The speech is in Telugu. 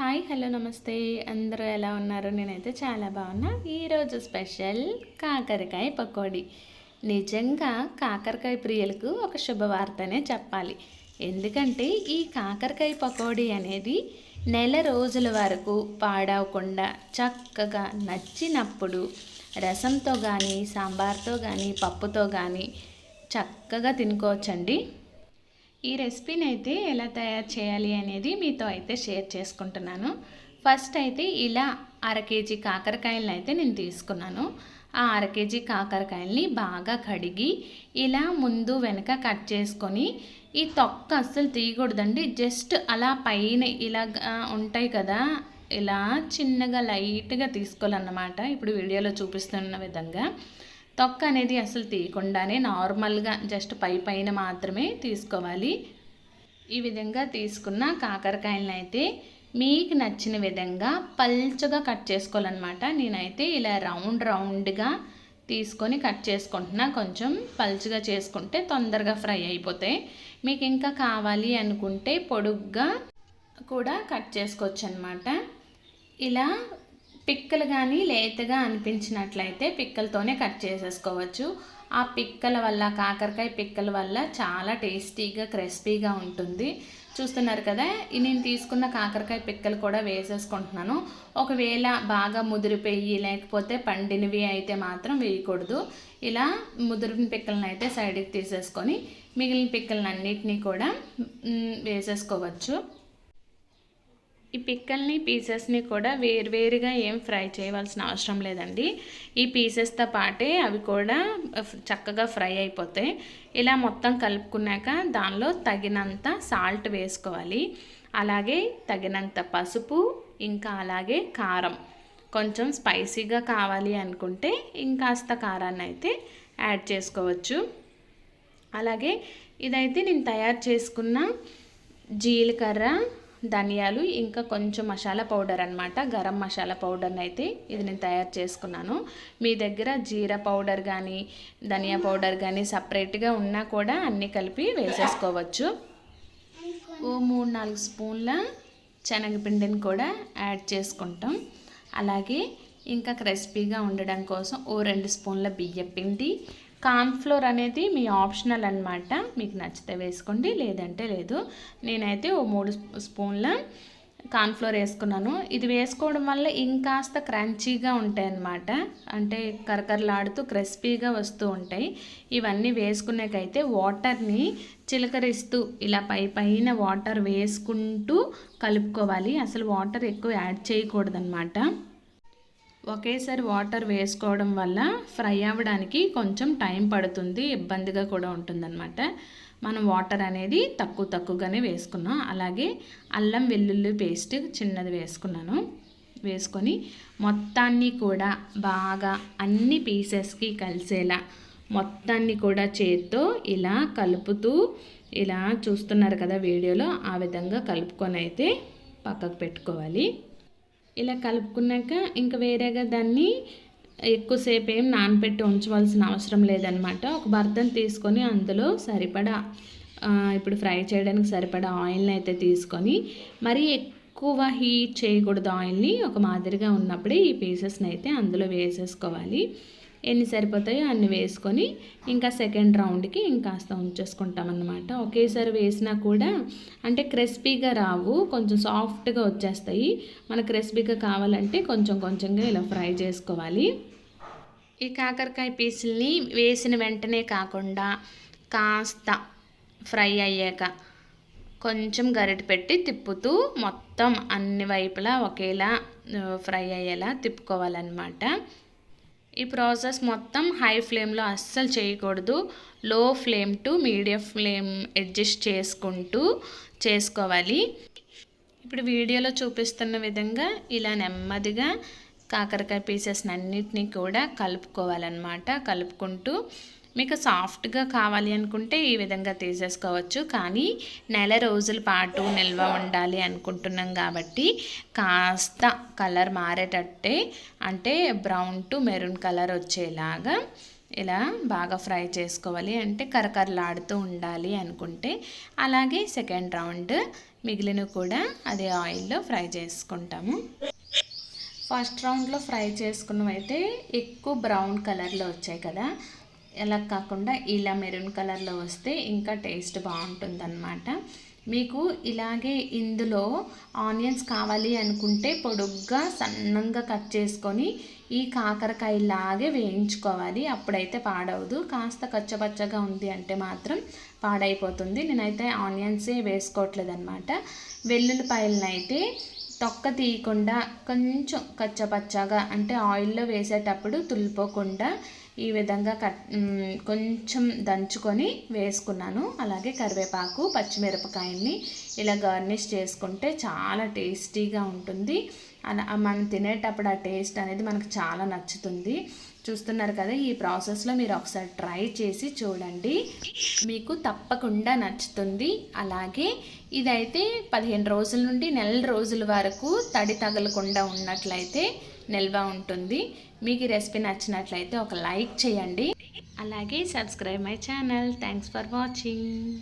హాయ్ హలో నమస్తే. అందరూ ఎలా ఉన్నారు? నేనైతే చాలా బాగున్నా. ఈరోజు స్పెషల్ కాకరకాయ పకోడీ. నిజంగా కాకరకాయ ప్రియులకు ఒక శుభవార్తనే చెప్పాలి. ఎందుకంటే ఈ కాకరకాయ పకోడీ అనేది నెల రోజుల వరకు పాడవకుండా చక్కగా నచ్చినప్పుడు రసంతో కానీ సాంబార్తో కానీ పప్పుతో కానీ చక్కగా తినుకోవచ్చండి. ఈ రెసిపీని అయితే ఎలా తయారు చేయాలి అనేది మీతో అయితే షేర్ చేసుకుంటున్నాను. ఫస్ట్ అయితే ఇలా అర కేజీ కాకరకాయలను అయితే నేను తీసుకున్నాను. ఆ అర కేజీ కాకరకాయల్ని బాగా కడిగి ఇలా ముందు వెనక కట్ చేసుకొని ఈ తొక్క అస్సలు తీయకూడదండి. జస్ట్ అలా పైన ఇలా ఉంటాయి కదా ఇలా చిన్నగా లైట్గా తీసుకోవాలన్నమాట. ఇప్పుడు వీడియోలో చూపిస్తున్న విధంగా. తొక్క అనేది అసలు తీయకుండానే నార్మల్గా జస్ట్ పై పైన మాత్రమే తీసుకోవాలి. ఈ విధంగా తీసుకున్న కాకరకాయలను అయితే మీకు నచ్చిన విధంగా పల్చగా కట్ చేసుకోవాలన్నమాట. నేనైతే ఇలా రౌండ్ రౌండ్గా తీసుకొని కట్ చేసుకుంటున్నా. కొంచెం పల్చగా చేసుకుంటే తొందరగా ఫ్రై అయిపోతాయి. మీకు ఇంకా కావాలి అనుకుంటే పొడుగ్గా కూడా కట్ చేసుకోవచ్చు అనమాట ఇలా పిక్కలు కానీ లేతగా అనిపించినట్లయితే పిక్కలతోనే కట్ చేసేసుకోవచ్చు. ఆ పిక్కల వల్ల కాకరకాయ పిక్కల వల్ల చాలా టేస్టీగా క్రిస్పీగా ఉంటుంది. చూస్తున్నారు కదా నేను తీసుకున్న కాకరకాయ పిక్కలు కూడా వేసేసుకుంటున్నాను. ఒకవేళ బాగా ముదిరిపోయి లేకపోతే పండినవి అయితే మాత్రం వేయకూడదు. ఇలా ముదిరిన పిక్కలను అయితే సైడ్కి తీసేసుకొని మిగిలిన పిక్కలన్నిటినీ కూడా వేసేసుకోవచ్చు. పిక్కల్ని పీసెస్ని కూడా వేరువేరుగా ఏం ఫ్రై చేయవలసిన అవసరం లేదండి. ఈ పీసెస్తో పాటే అవి కూడా చక్కగా ఫ్రై అయిపోతాయి. ఇలా మొత్తం కలుపుకున్నాక దానిలో తగినంత సాల్ట్ వేసుకోవాలి. అలాగే తగినంత పసుపు ఇంకా అలాగే కారం. కొంచెం స్పైసీగా కావాలి అనుకుంటే ఇంకాస్త కారాన్ని అయితే యాడ్ చేసుకోవచ్చు. అలాగే ఇదైతే నేను తయారు చేసుకున్న జీలకర్ర ధనియాలు ఇంకా కొంచెం మసాలా పౌడర్ అనమాట గరం మసాలా పౌడర్ని అయితే ఇది నేను తయారు చేసుకున్నాను. మీ దగ్గర జీరా పౌడర్ కానీ ధనియా పౌడర్ కానీ సపరేట్గా ఉన్నా కూడా అన్నీ కలిపి వేసేసుకోవచ్చు. ఓ మూడు నాలుగు స్పూన్ల శనగపిండిని కూడా యాడ్ చేసుకుంటాం. అలాగే ఇంకా క్రిస్పీగా ఉండడం కోసం ఓ రెండు స్పూన్ల బియ్యం పిండి కార్న్ఫ్లోర్ అనేది మీ ఆప్షనల్ అనమాట మీకు నచ్చితే వేసుకోండి లేదంటే లేదు. నేనైతే ఓ మూడు స్పూన్ల కార్న్ఫ్లోర్ వేసుకున్నాను. ఇది వేసుకోవడం వల్ల ఇంకాస్త క్రంచీగా ఉంటాయి అన్నమాట అంటే కరకరలాడుతూ క్రిస్పీగా వస్తూ ఉంటాయి. ఇవన్నీ వేసుకునేకైతే వాటర్ని చిలకరిస్తూ ఇలా పై పైన వాటర్ వేసుకుంటూ కలుపుకోవాలి. అసలు వాటర్ ఎక్కువ యాడ్ చేయకూడదన్నమాట. ఒకేసారి వాటర్ వేసుకోవడం వల్ల ఫ్రై అవ్వడానికి కొంచెం టైం పడుతుంది ఇబ్బందిగా కూడా ఉంటుందన్నమాట. మనం వాటర్ అనేది తక్కువ తక్కువగానే వేసుకున్నాం. అలాగే అల్లం వెల్లుల్లి పేస్ట్ చిన్నది వేసుకున్నాను. వేసుకొని మొత్తాన్ని కూడా బాగా అన్ని పీసెస్కి కలిసేలా మొత్తాన్ని కూడా చేత్తో ఇలా కలుపుతూ ఇలా చూస్తున్నారు కదా వీడియోలో ఆ విధంగా కలుపుకొని అయితే పక్కకు పెట్టుకోవాలి. ఇలా కలుపుకున్నాక ఇంకా వేరేగా దాన్ని ఎక్కువసేపు ఏం నానపెట్టి ఉంచవలసిన అవసరం లేదనమాట ఒక బర్తన్ తీసుకొని అందులో సరిపడా ఇప్పుడు ఫ్రై చేయడానికి సరిపడా ఆయిల్ని అయితే తీసుకొని మరీ ఎక్కువ హీట్ చేయకూడదు ఆయిల్ని. ఒక మాదిరిగా ఉన్నప్పుడే ఈ పీసెస్ని అయితే అందులో వేసేసుకోవాలి. ఎన్ని సరిపోతాయో అన్ని వేసుకొని ఇంకా సెకండ్ రౌండ్కి ఇంకాస్త ఉంచేసుకుంటాం అన్నమాట ఒకేసారి వేసినా కూడా అంటే క్రిస్పీగా రావు కొంచెం సాఫ్ట్గా వచ్చేస్తాయి. మనకు క్రిస్పీగా కావాలంటే కొంచెం కొంచెంగా ఇలా ఫ్రై చేసుకోవాలి. ఈ కాకరకాయ పీసుల్ని వేసిన వెంటనే కాకుండా కాస్త ఫ్రై అయ్యాక కొంచెం గరిట పెట్టి తిప్పుతూ మొత్తం అన్ని వైపులా ఒకేలా ఫ్రై అయ్యేలా తిప్పుకోవాలన్నమాట. ఈ ప్రాసెస్ మొత్తం హై ఫ్లేమ్లో అస్సలు చేయకూడదు. Low flame to medium flame adjust చేసుకుంటూ చేసుకోవాలి. ఇప్పుడు వీడియోలో చూపిస్తున్న విధంగా ఇలా నెమ్మదిగా కాకరకాయ పీసెస్ అన్నిటినీ కూడా కలుపుకోవాలన్నమాట. కలుపుకుంటూ మీకు సాఫ్ట్గా కావాలి అనుకుంటే ఈ విధంగా తీసేసుకోవచ్చు. కానీ నెల రోజుల పాటు నిల్వ ఉండాలి అనుకుంటున్నాం కాబట్టి కాస్త కలర్ మారేటట్టే అంటే బ్రౌన్ టు మెరూన్ కలర్ వచ్చేలాగా ఇలా బాగా ఫ్రై చేసుకోవాలి. అంటే కరకరలాడుతూ ఉండాలి అనుకుంటే. అలాగే సెకండ్ రౌండ్ మిగిలినవి కూడా అదే ఆయిల్లో ఫ్రై చేసుకుంటాము. ఫస్ట్ రౌండ్లో ఫ్రై చేసుకున్నవైతే ఎక్కువ బ్రౌన్ కలర్లో వచ్చాయి కదా. ఎలా కాకుండా ఇలా మెరూన్ కలర్లో వస్తే ఇంకా టేస్ట్ బాగుంటుందన్నమాట. మీకు ఇలాగే ఇందులో ఆనియన్స్ కావాలి అనుకుంటే పొడుగ్గా సన్నంగా కట్ చేసుకొని ఈ కాకరకాయ లాగే వేయించుకోవాలి. అప్పుడైతే పాడవదు. కాస్త కచ్చపచ్చగా ఉంది అంటే మాత్రం పాడైపోతుంది. నేనైతే ఆనియన్సే వేసుకోవట్లేదు అనమాట వెల్లుల్లిపాయలనైతే తొక్క తీయకుండా కొంచెం కచ్చపచ్చగా అంటే ఆయిల్లో వేసేటప్పుడు తులిపోకుండా ఈ విధంగా కట్ కొంచెం దంచుకొని వేసుకున్నాను. అలాగే కరివేపాకు పచ్చిమిరపకాయల్ని ఇలా గార్నిష్ చేసుకుంటే చాలా టేస్టీగా ఉంటుంది. అలా మనం తినేటప్పుడు ఆ టేస్ట్ అనేది మనకు చాలా నచ్చుతుంది. చూస్తున్నారు కదా ఈ ప్రాసెస్లో మీరు ఒకసారి ట్రై చేసి చూడండి. మీకు తప్పకుండా నచ్చుతుంది. అలాగే ఇదైతే పదిహేను రోజుల నుండి నెల రోజుల వరకు తడి తగలకుండా ఉన్నట్లయితే నిల్వ ఉంటుంది. మీకు ఈ రెసిపీ నచ్చినట్లయితే ఒక లైక్ చేయండి. అలాగే subscribe my channel. Thanks for watching.